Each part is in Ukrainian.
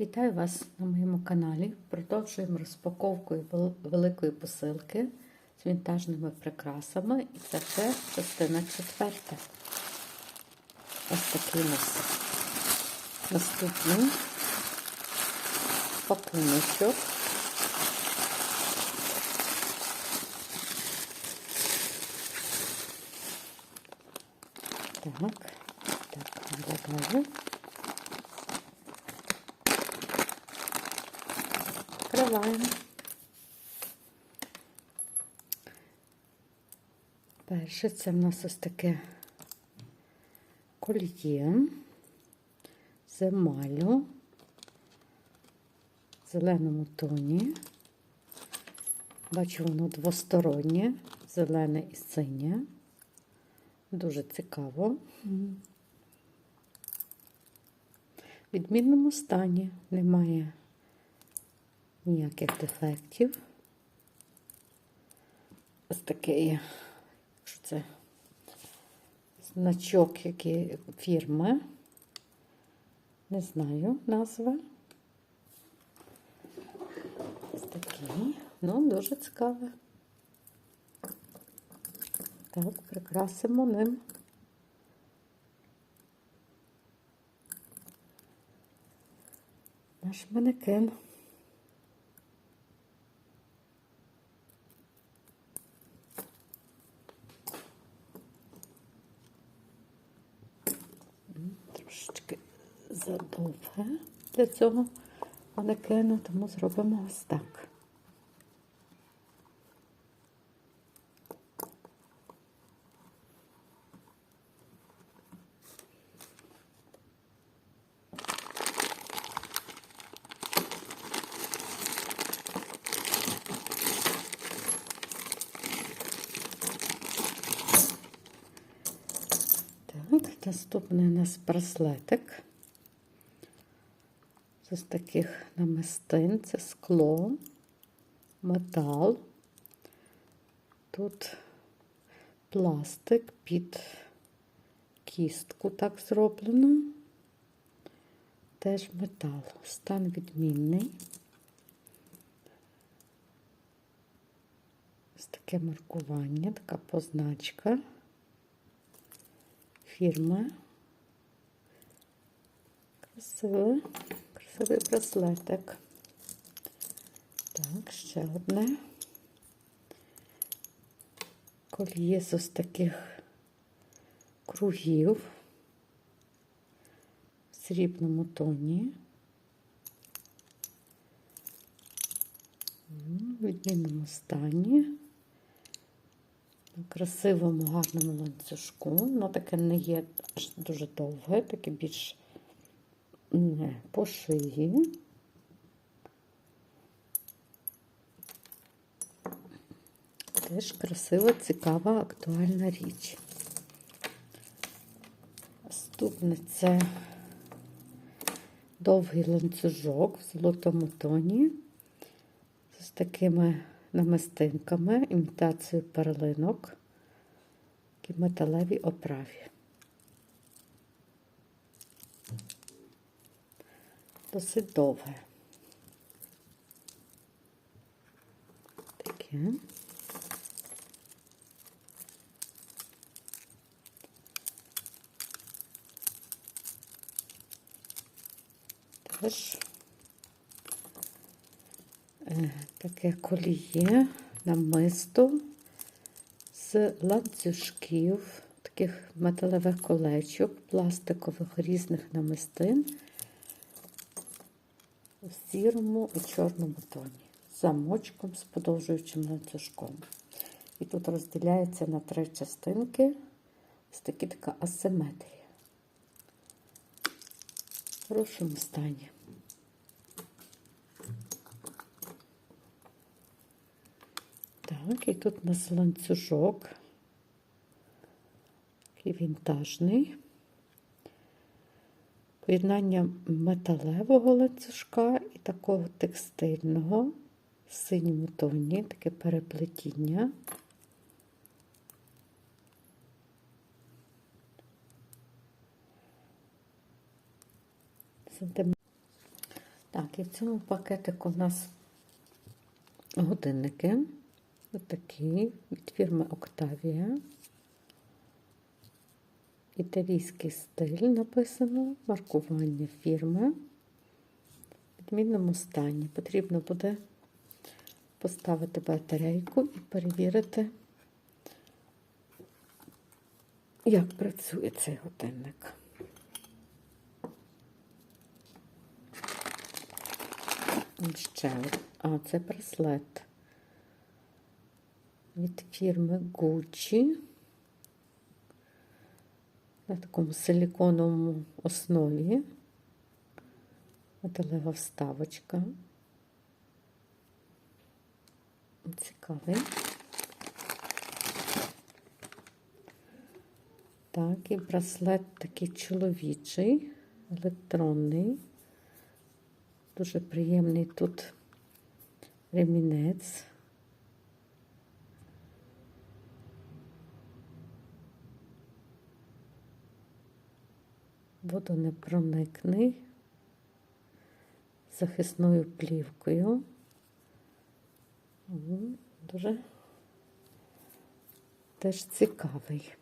Вітаю вас на моєму каналі. Продовжуємо розпаковкою вел- великої посилки з вінтажними прикрасами. І це вже частина четверта. Ось такий нас наступний пакуночок. Так, так, виглядає. Відкриваємо. Перше це в нас ось таке кольє з емалю в зеленому тоні. Бачу, воно двостороннє, зелене і синє. Дуже цікаво. В відмінному стані немає ніяких дефектів. Ось такий, якщо це значок який фірми. Не знаю назви. Ось такий. Ну, дуже цікаве. Так, прикрасимо ним. Наш манекен. Трошечки задовге для цього манекену, тому зробимо ось так. Так, наступний у нас браслетик. З таких намистин, це скло, метал. Тут пластик під кістку так зроблено. Теж метал. Стан відмінний. Ось таке маркування, така позначка фірми. Красивий, красивий браслетик. Так, ще одне. Кольє з ось таких кругів в срібному тоні. В відмінному стані. На красивому, гарному ланцюжку. Воно таке не є аж дуже довге, таке більш не по шиї. Теж красива, цікава, актуальна річ. Наступне це довгий ланцюжок в золотому тоні з такими намистинками, імітацією перлинок і металевій оправі. Досить довге. Таке. Теж е, таке коліє намисто з ланцюжків, таких металевих колечок, пластикових різних намистин сірому і чорному тоні, замочком, з подовжуючим ланцюжком. І тут розділяється на три частинки. Ось такі така асиметрія. В хорошому стані. Так, і тут у нас ланцюжок. Такий вінтажний. Поєднання металевого ланцюжка і такого текстильного синьому тоні, таке переплетіння. сантиметрів. і в цьому пакетику в нас годинники. Отакі від фірми Octavia. Італійський стиль написано, маркування фірми. В відмінному стані. Потрібно буде поставити батарейку і перевірити, як працює цей годинник. Ще, а це браслет від фірми Gucci на такому силіконовому основі. Металева вставочка. Цікавий. Так, і браслет такий чоловічий, електронний. Дуже приємний тут ремінець. Водонепроникний, захисною плівкою. Дуже теж цікавий.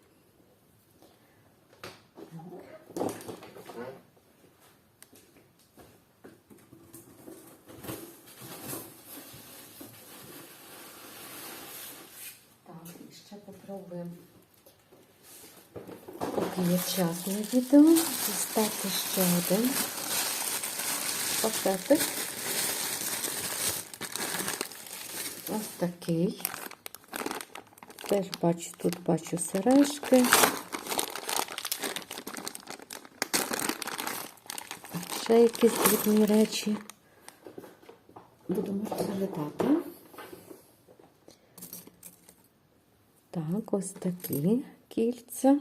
Так, ще попробуємо. Є час на відео, дістати ще один пакетик. Ось такий. Теж бачу, тут бачу сережки. Ще якісь дрібні речі. Будемо розглядати. Так, ось такі кільця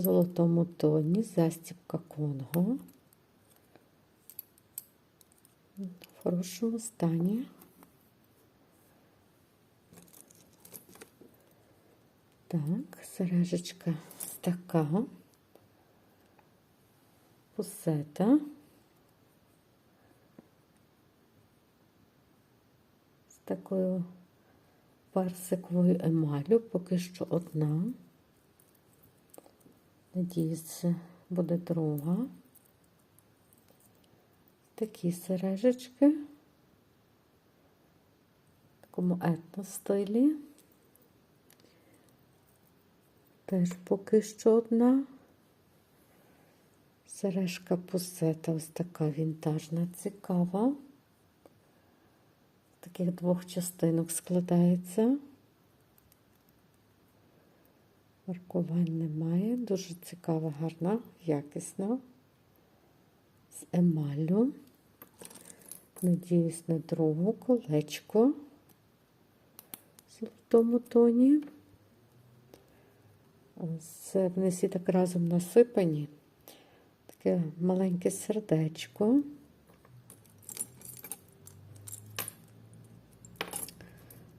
золотому тоні, застібка Конго. В хорошому стані. Так, сережечка така. Пусета. З такою персиковою емалю, поки що одна. Надіюся, буде друга. Такі сережечки. Такому етностилі. Теж поки що одна. Сережка пусета, ось така вінтажна, цікава. Таких двох частинок складається. Маркувань немає. Дуже цікава, гарна, якісна. З емаллю. Надіюсь на другу колечко в золотому тоні. Це вони всі так разом насипані. Таке маленьке сердечко.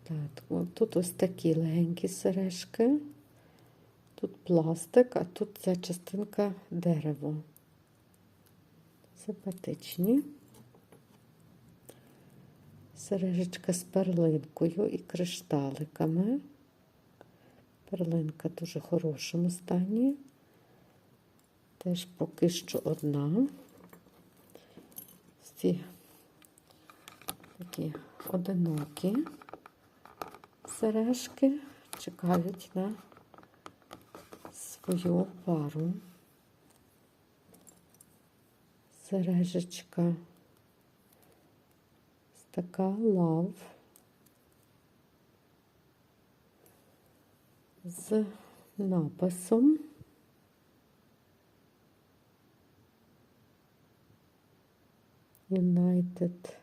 Так, от тут ось такі легенькі сережки. Тут пластик, а тут ця частинка дерево. Симпатичні. Сережечка з перлинкою і кришталиками. Перлинка в дуже хорошому стані. Теж поки що одна. Ці такі одинокі сережки чекають на свою пару. Сережечка така лав. з написом. United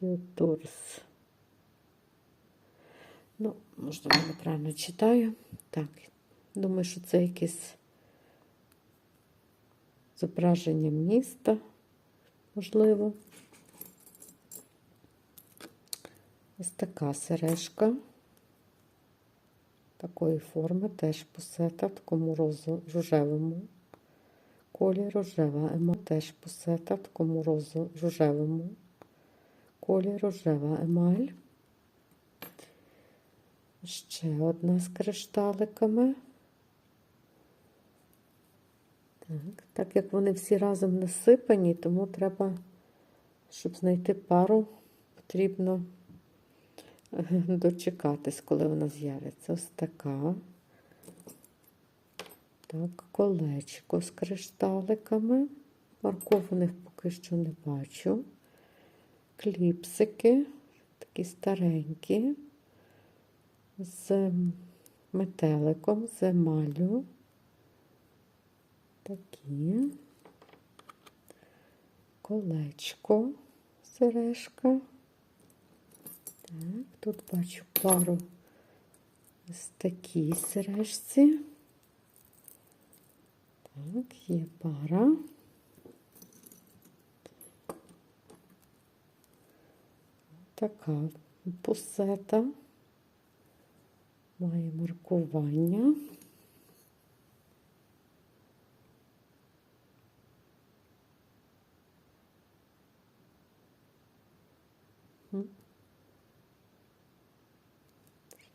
Futures. Ну, можливо, неправильно читаю. Так, думаю, що це якесь зображення міста, можливо. Ось така сережка такої форми, теж пусета в такому рожевому колір рожева емаль. Теж пусета в такому розу, рожевому колір рожева емаль. Ще одна з кришталиками. Так, як вони всі разом насипані, тому треба, щоб знайти пару, потрібно е, дочекатись, коли вона з'явиться. Ось така. Так, колечко з кришталиками. Маркованих поки що не бачу. Кліпсики, такі старенькі, з метеликом, з емалю. Такі. Колечко, сережка. Так, тут бачу пару ось такі сережці. Так, є пара. Така пусета. Має маркування.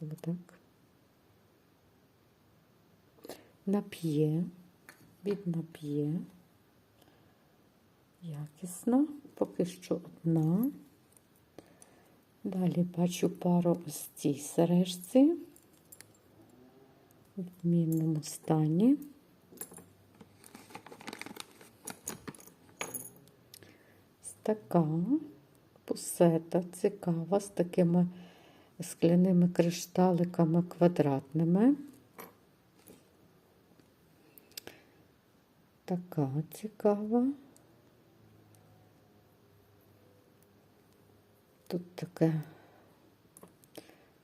Саме так. Нап'є, від нап'є. Якісно, поки що одна. Далі бачу пару ось цій сережці в відмінному стані. Ось така пусета цікава з такими скляними кришталиками квадратними. Така цікава. Тут така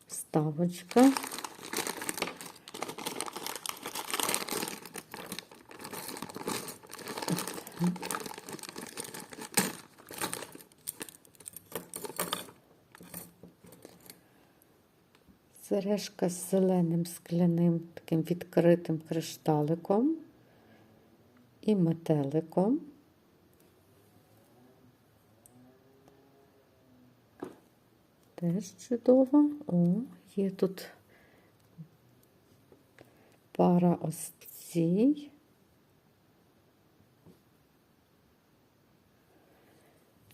вставочка. Сережка з зеленим скляним таким відкритим кришталиком і метеликом. Теж чудово. О, є тут пара ось цій.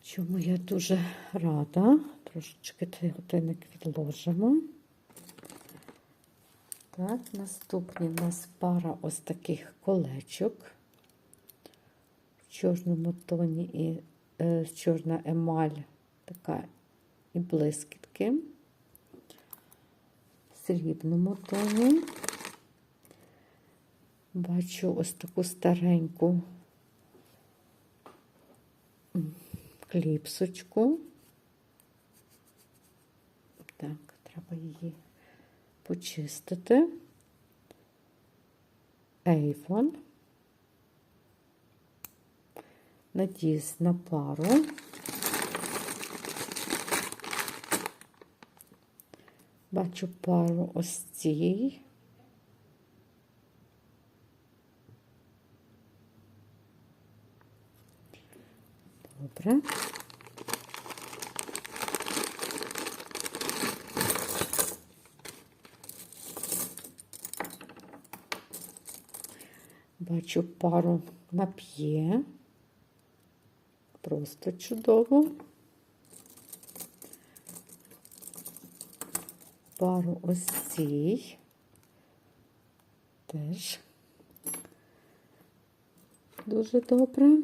Чому я дуже рада. Трошечки цей годинник відложимо. Так, наступні в нас пара ось таких колечок в чорному тоні і е, чорна емаль така і блискітки в срібному тоні. Бачу ось таку стареньку кліпсочку. Так, треба її почистити. Ейфон. Надіюсь на пару. Бачу пару ось цій. Добре. Бачу пару нап'є. Просто чудово. Пару ось цій. Теж дуже добре.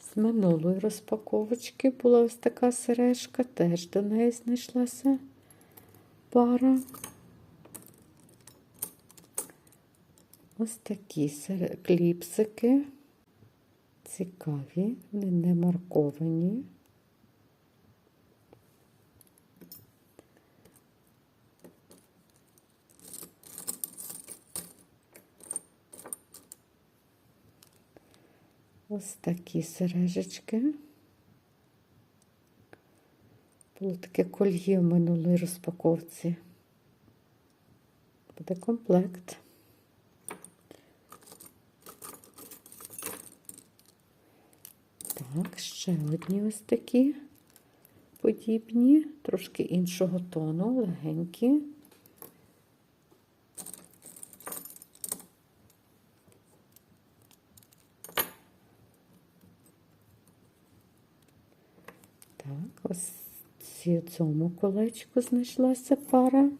З минулої розпаковочки була ось така сережка, теж до неї знайшлася пара. Ось такі кліпсики. Цікаві, вони не марковані. Ось такі сережечки. Було таке кольє в минулій розпаковці. Буде комплект. Так, ще одні ось такі подібні, трошки іншого тону, легенькі. Так, ось ці- цьому колечку знайшлася пара.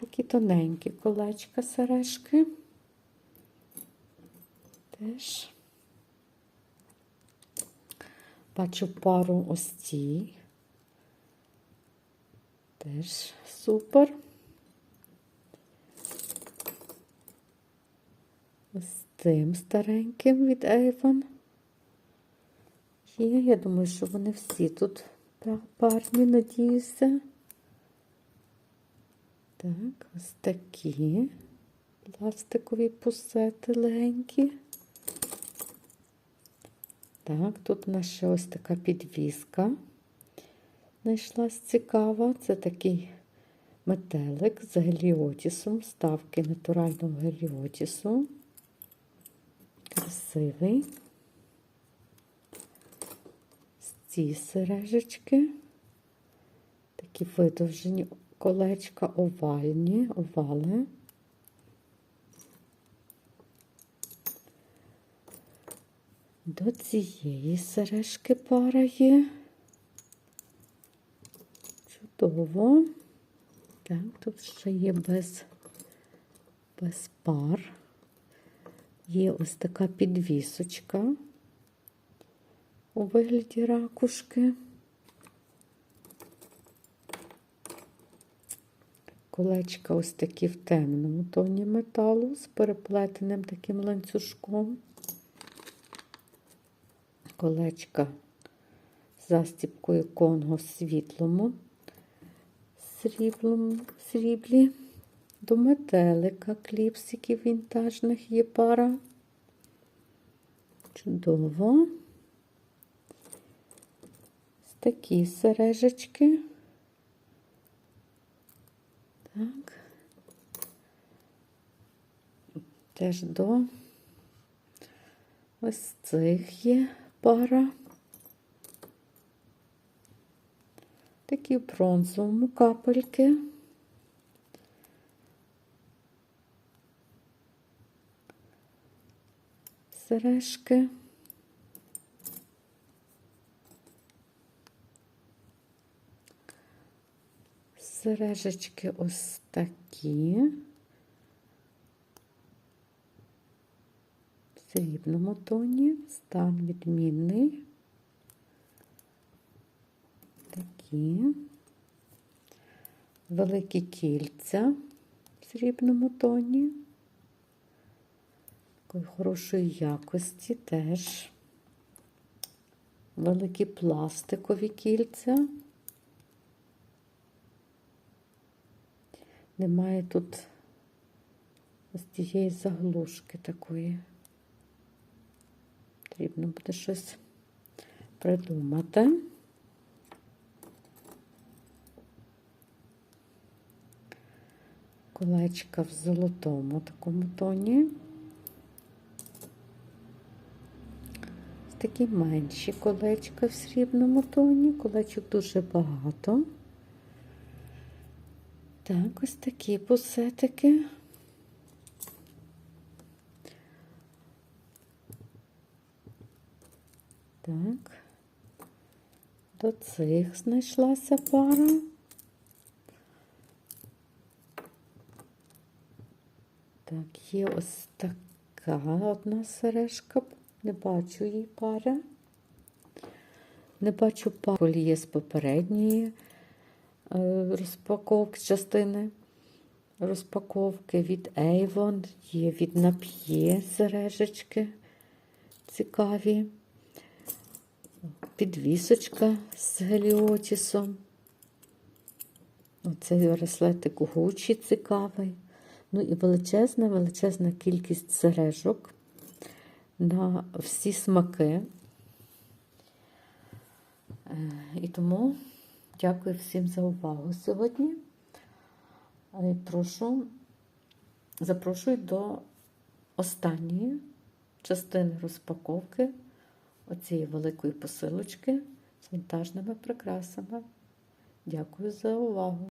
Такі тоненькі колечка сережки. Теж. Бачу пару ось цій. Теж супер. Ось тим стареньким від Avon. Є, я думаю, що вони всі тут парні, надіюся. Так, ось такі пластикові пусети легенькі. Так, тут у нас ще ось така підвіска. Знайшлась цікава. Це такий метелик з геліотісом, ставки натурального геліотісу. Красивий. Ці сережечки. Такі видовжені колечка овальні, овали. До цієї сережки пара є. Чудово. Так, тут ще є без, без пар. Є ось така підвісочка у вигляді ракушки. Колечка ось такі в темному тоні металу з переплетеним таким ланцюжком. Колечка з застіпкою конго світлому сріблому, сріблі. До метелика кліпсиків вінтажних є пара. Чудово. Ось такі сережечки. Так. Теж до ось цих є пара. Такі в бронзовому капельки. Сережки. Сережечки ось такі. Срібному тоні, стан відмінний. Такі. Великі кільця в срібному тоні. Такої хорошої якості теж. Великі пластикові кільця. Немає тут ось тієї заглушки такої. Потрібно буде щось придумати. Колечка в золотому такому тоні. Такі менші колечка в срібному тоні. Колечок дуже багато. Так, ось такі пусетики. Так, до цих знайшлася пара. Так, є ось така одна сережка. Не бачу її пари. Не бачу пари є з попередньої е, розпаковки, частини розпаковки від Avon, є від Нап'є сережечки цікаві. Підвісочка з геліотісом. Оцей браслетик Гучі цікавий. Ну і величезна, величезна кількість сережок на всі смаки. Е, І тому дякую всім за увагу сьогодні. Е, Прошу, запрошую до останньої частини розпаковки оцієї великої посилочки з монтажними прикрасами. Дякую за увагу!